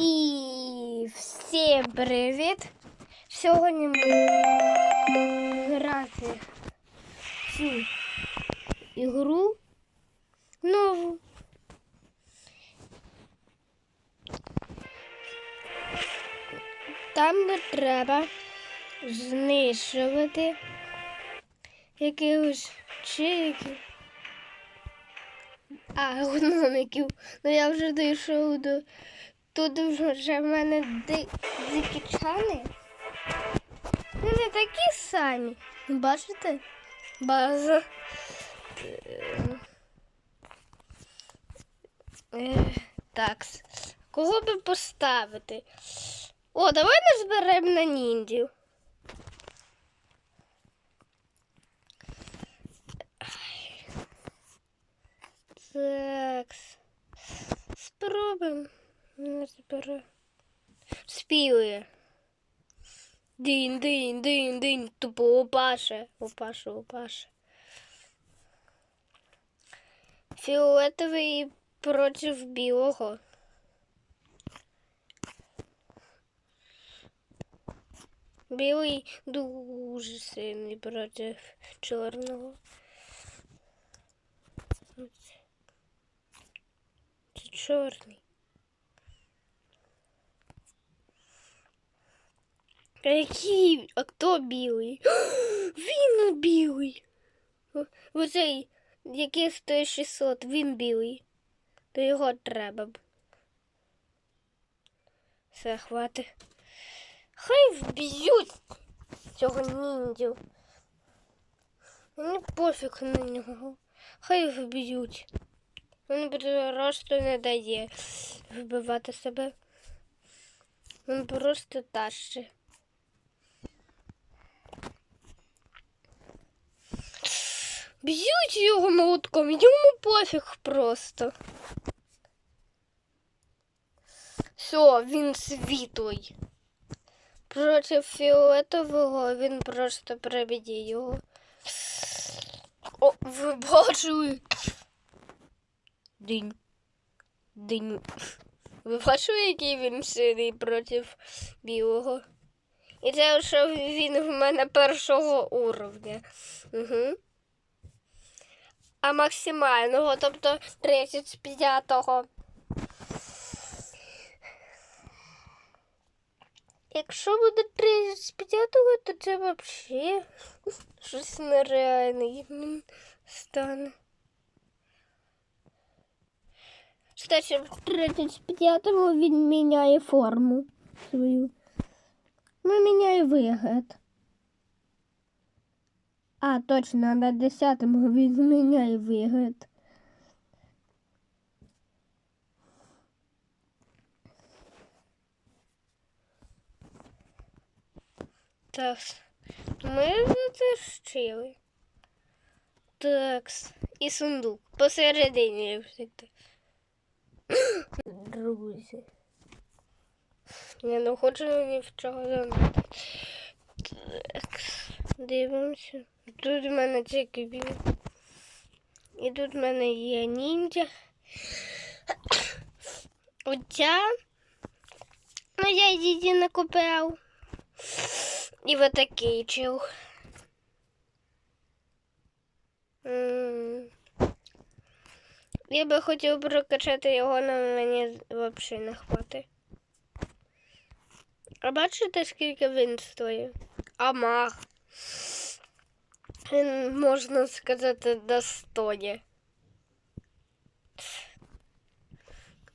І всім привіт! Сьогодні ми грати цю ігру нову. Там треба знищувати якихось чириків. А, гномиків. Ну я вже дійшов до. Тут вже в мене ди... дикі чани. Ну, не такі самі. Бачите? База. Е, Так. Кого би поставити? О, давай назберемо на ніндзю. Так. Спробуємо. Збираю. Співає. Дин, дин, дин, дин. Тупо опаше. Опаше, опаше. Фіолетовий проти білого. Білий дуже сильний проти чорного. Це чорний. А який? А хто білий? Він білий. Оцей, який стоїть 600, він білий. То його треба б. Все, хватить. Хай вб'ють цього ніндзю. Мені пофіг на нього. Хай вб'ють. Він просто не дає вбивати себе. Він просто тащить. Б'ють його молотком, йому пофіг просто. Все, він світлий. Проти фіолетового він просто приб'є його. О, ви бачили? Динь. Динь. Ви бачили, який він сильний проти білого? І це що він в мене першого уровня. Угу. А максимального, тобто 35-го. Якщо буде 35-го, то це взагалі щось нереальне стане. Кстати, в 35-му він міняє форму свою. Ну, міняє вигляд. А, точно, на 10-му він міняє вигляд. Так, ми затащили. Так, і сундук. Посередині як завжди. Друзі. Я не хочу ні в чого занадто. Так, дивимося. Тут в мене біль. І тут в мене є ніндзя. Оця. Ну, я її не купив. І вот такий чил. Я би хотів прокачати його, але мені взагалі не хватить. А бачите, скільки він стоїть? А мах. Можна сказати, достоє.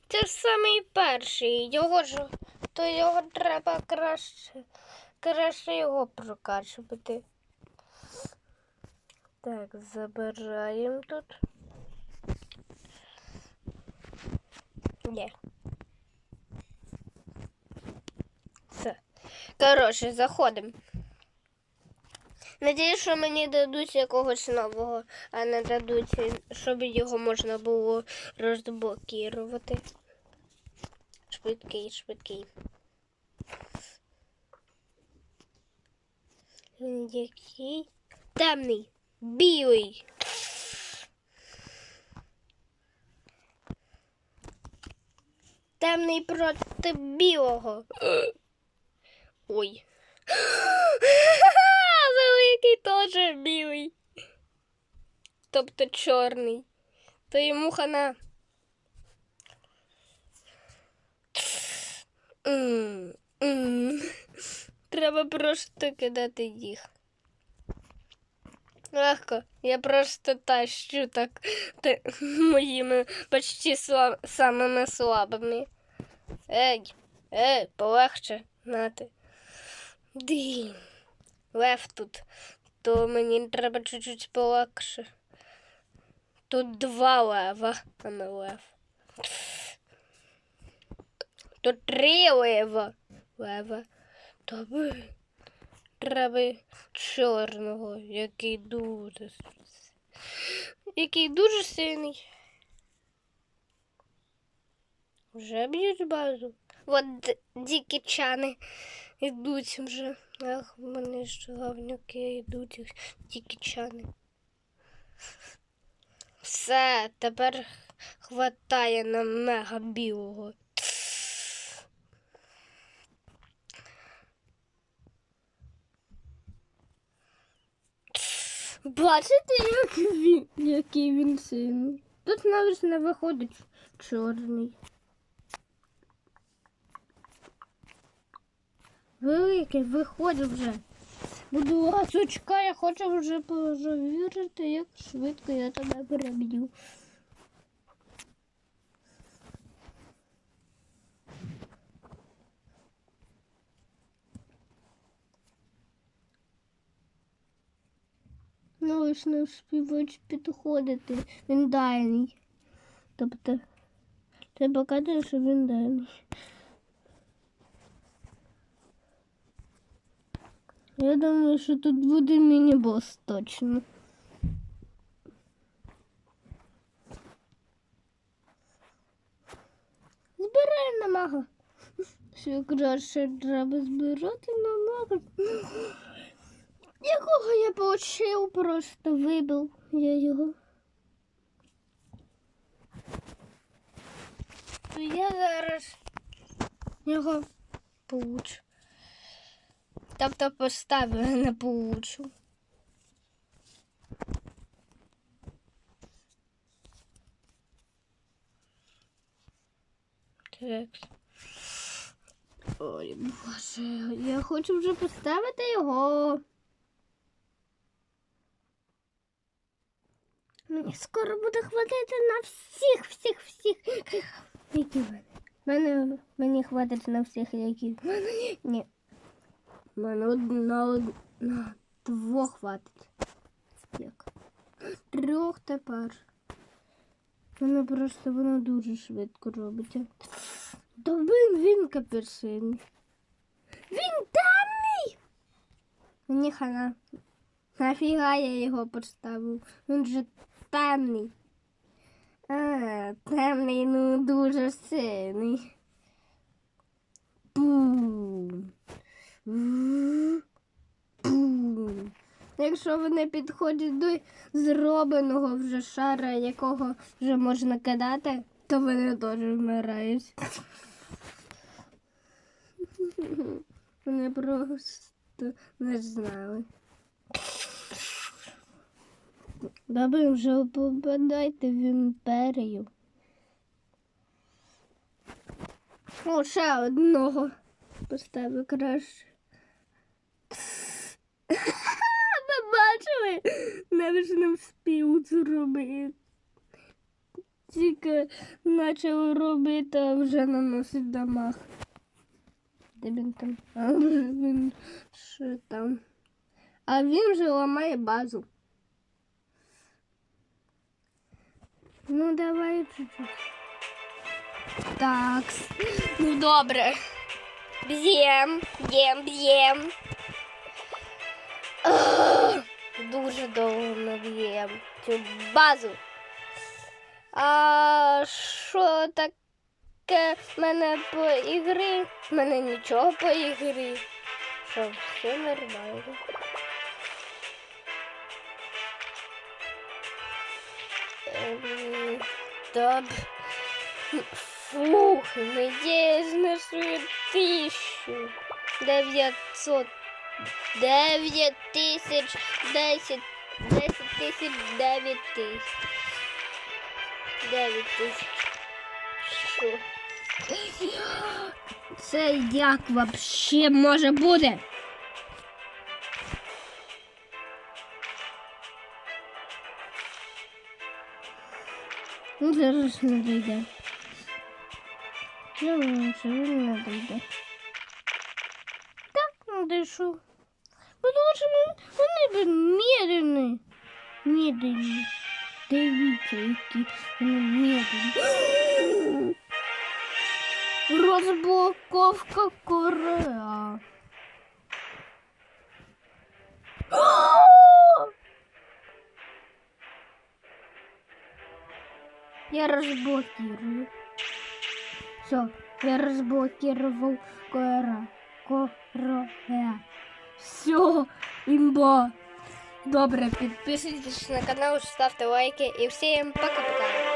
Це ж самий перший. Його ж то його треба краще. Краще його прокачувати. Так, забираємо тут. Ні. Все. Коротше, заходимо. Надіюсь, що мені дадуть якогось нового, а не дадуть, щоб його можна було розблокувати. Швидкий, швидкий. Він який? Темний, білий. темний проти білого. Ой. Великий теж білий. Тобто чорний. То йому хана. М. Треба просто кидати їх. Легко. Я просто тащу так та, моїми почти сла, самими слабими. Ей, ей, полегше, нати. Ди. Лев тут. То мені треба чуть-чуть полегше. Тут два лева, а не лев. Тут три лева. Лева. Тобі треба чорного, який дуже який дуже сильний. Вже б'ють базу. От д- дикі чани йдуть вже. Ах, вони ж говнюки йдуть, дикі чани. Все, тепер хватає нам мега білого. Бачите, як він, який він сильний. Тут навіть не виходить чорний. Великий, виходить вже. Буду ласочка, я хочу вже перевірити, як швидко я тебе переб'ю. Ну, ось не вспівають підходити. Він дальній. Тобто, треба казати, що він дальній. Я думаю, що тут буде міні-бос точно. Збирай на мага. Що краще треба збирати на мага. Якого я получив, просто вибив я його. Я зараз його получу. Тобто поставлю, а не получу. Так. Ой, боже, я хочу вже поставити його. Мені скоро буде хватити на всіх, всіх, всіх. Які в мене? Мене мені хватить на всіх, які. в мене. Ні. Мене на, од- на двох хватить. Як? Трьох тепер. Воно просто воно дуже швидко робиться. То він, капюшин. Він темний! Мені хана. Нафіга я його поставив? Він же темний. А, темний, ну дуже сильний. Бум. Якщо вони підходять до зробленого вже шара, якого вже можна кидати, то вони теж вмирають. Вони просто не знали. Добре, вже попадайте в імперію. О, ще одного поставив краще. Ви бачили? Навіть не вспів зробити. Тільки почав робити, а вже наносить дамаг. Де він там? А він що там? А він же ламає базу. Ну, давай чуть-чуть. Так. Ну, добре. Б'єм, б'єм, б'єм. Дуже довго наб'єм цю базу. А що таке в мене по ігри? В мене нічого по ігрі. Що, все нормально. Ем, Добре. Фух, надеюсь на свою тысячу. Девятьсот. Девять тысяч. Десять. Десять тысяч. Девять тысяч. Девять тисяч. Що? Це як вообще може бути? Ну, зараз не дойде. Я думаю, що він не дойде. Так, не дійшов. Потому що вони, вони медленні. Медленні. Дивіться, які вони медленні. Розблоковка Корея. Я разблокирую. Все, я разблокировал Кора. Короя. Все, имба. Добре, підписуйтесь на канал, ставте лайки і всім пока-пока.